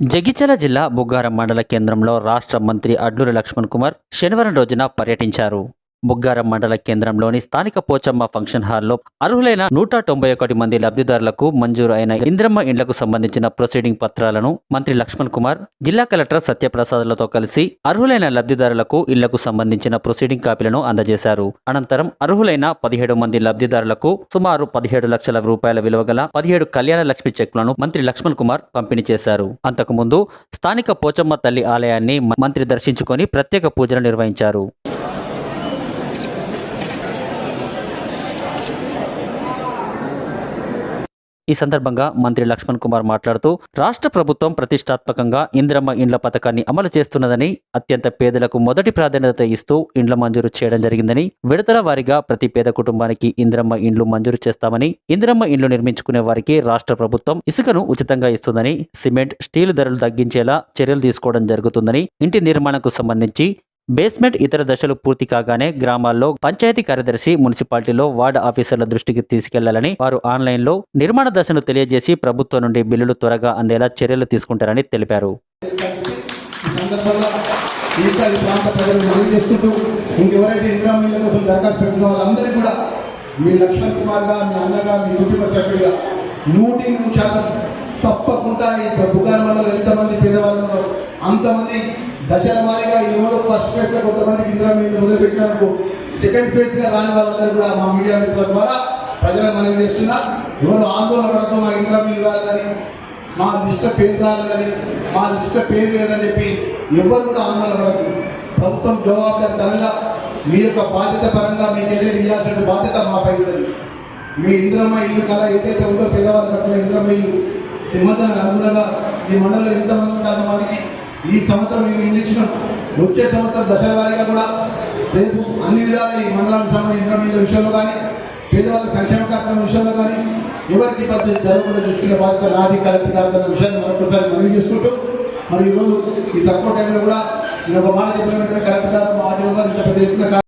జగిచల జిల్లా బుగ్గారం మండల కేంద్రంలో రాష్ట్ర మంత్రి అడ్లూరి లక్ష్మణ్ కుమార్ శనివారం రోజున పర్యటించారు. ముగ్గారం మండల కేంద్రంలోని స్థానిక పోచమ్మ ఫంక్షన్ హాల్లో అర్హులైన నూట తొంభై ఒకటి మంది లబ్ధిదారులకు మంజూరు అయిన ఇంద్రమ్మ ఇండ్లకు సంబంధించిన ప్రొసీడింగ్ పత్రాలను మంత్రి లక్ష్మణ్ కుమార్ జిల్లా కలెక్టర్ సత్యప్రసాద్లతో కలిసి అర్హులైన లబ్ధిదారులకు ఇళ్ళకు సంబంధించిన ప్రొసీడింగ్ కాపీలను అందజేశారు. అనంతరం అర్హులైన పదిహేడు మంది లబ్ధిదారులకు సుమారు పదిహేడు లక్షల రూపాయల విలువ గల పదిహేడు కళ్యాణ లక్ష్మి చెక్కులను మంత్రి లక్ష్మణ్ కుమార్ పంపిణీ చేశారు. అంతకుముందు స్థానిక పోచమ్మ తల్లి ఆలయాన్ని మంత్రి దర్శించుకొని ప్రత్యేక పూజలు నిర్వహించారు. ఈ సందర్భంగా మంత్రి లక్ష్మణ్ కుమార్ మాట్లాడుతూ రాష్ట్ర ప్రభుత్వం ప్రతిష్టాత్మకంగా ఇంద్రమ్మ ఇండ్ల పథకాన్ని అమలు చేస్తున్నదని అత్యంత పేదలకు మొదటి ప్రాధాన్యత ఇస్తూ ఇండ్ల మంజూరు చేయడం జరిగిందని విడతల వారిగా ప్రతి పేద కుటుంబానికి ఇంద్రమ్మ ఇండ్లు మంజూరు చేస్తామని ఇంద్రమ్మ ఇండ్లు నిర్మించుకునే వారికి రాష్ట్ర ప్రభుత్వం ఇసుకను ఉచితంగా ఇస్తుందని సిమెంట్ స్టీల్ ధరలు తగ్గించేలా చర్యలు తీసుకోవడం జరుగుతుందని ఇంటి నిర్మాణకు సంబంధించి బేస్మెంట్ ఇతర దశలు పూర్తి కాగానే గ్రామాల్లో పంచాయతీ కార్యదర్శి మున్సిపాలిటీలో వార్డు ఆఫీసర్ల దృష్టికి తీసుకెళ్ళాలని వారు ఆన్లైన్లో నిర్మాణ దశను తెలియజేసి ప్రభుత్వం నుండి బిల్లులు త్వరగా అందేలా చర్యలు తీసుకుంటారని తెలిపారు. మీ లక్ష్మణ్ కుమార్గా మీ అన్నగా మీ కుటుంబ సభ్యుడిగా నూటికి నూరు శాతం తప్పకుండా ఈ బుగార్ మండలం ఎంతమంది పేదవాళ్ళు అంతమంది దశల వారీగా ఈ రోజు ఫస్ట్ ఫేజ్లో కొంతమందికి ఇందిరా మొదలు మొదలుపెట్టినందుకు సెకండ్ ఫేజ్గా రాని వాళ్ళందరూ కూడా మా మీడియా మిత్రుల ద్వారా ప్రజలకు మనం చేస్తున్నా. ఎవరు ఆందోళన పడతాం మా ఇందిరా మీరు రాలేదని మా లిస్ట్ పేరు రాలేదని మా లిస్ట్ పేరు లేదని చెప్పి ఎవరు కూడా ఆందోళన పడదు ప్రభుత్వం జవాబుదారితనంగా మీ యొక్క బాధ్యత పరంగా మీకు ఏదైతే ఇవ్వాల్సిన బాధ్యత మాపై ఉన్నది. మీ ఇంద్రమ్మ ఇల్లు కళ ఏదైతే ఉందో పేదవాళ్ళు కట్టిన ఇంద్రమ్మ ఇల్లు నిబంధన అనుగుణంగా ఈ మండలంలో ఎంతమంది ఉంటారో మనకి ఈ సంవత్సరం మేము ఇల్లు వచ్చే సంవత్సరం దశల వారీగా కూడా రేపు అన్ని విధాల ఈ మండలానికి సంబంధించిన ఇంద్రమ్మ విషయంలో కానీ పేదవాళ్ళ సంక్షేమ కార్యక్రమం విషయంలో కానీ ఎవరికి పరిస్థితి జరగకుండా చూసుకునే బాధ్యత నాది కలెక్టర్ కాదన్న విషయాన్ని మరొకసారి మనవి చేసుకుంటూ మరి ఈరోజు ఈ తక్కువ టైంలో కూడా నేను ఒక మాట చెప్పిన వెంటనే కలెక్టర్ గారు మా ఆడియో గారు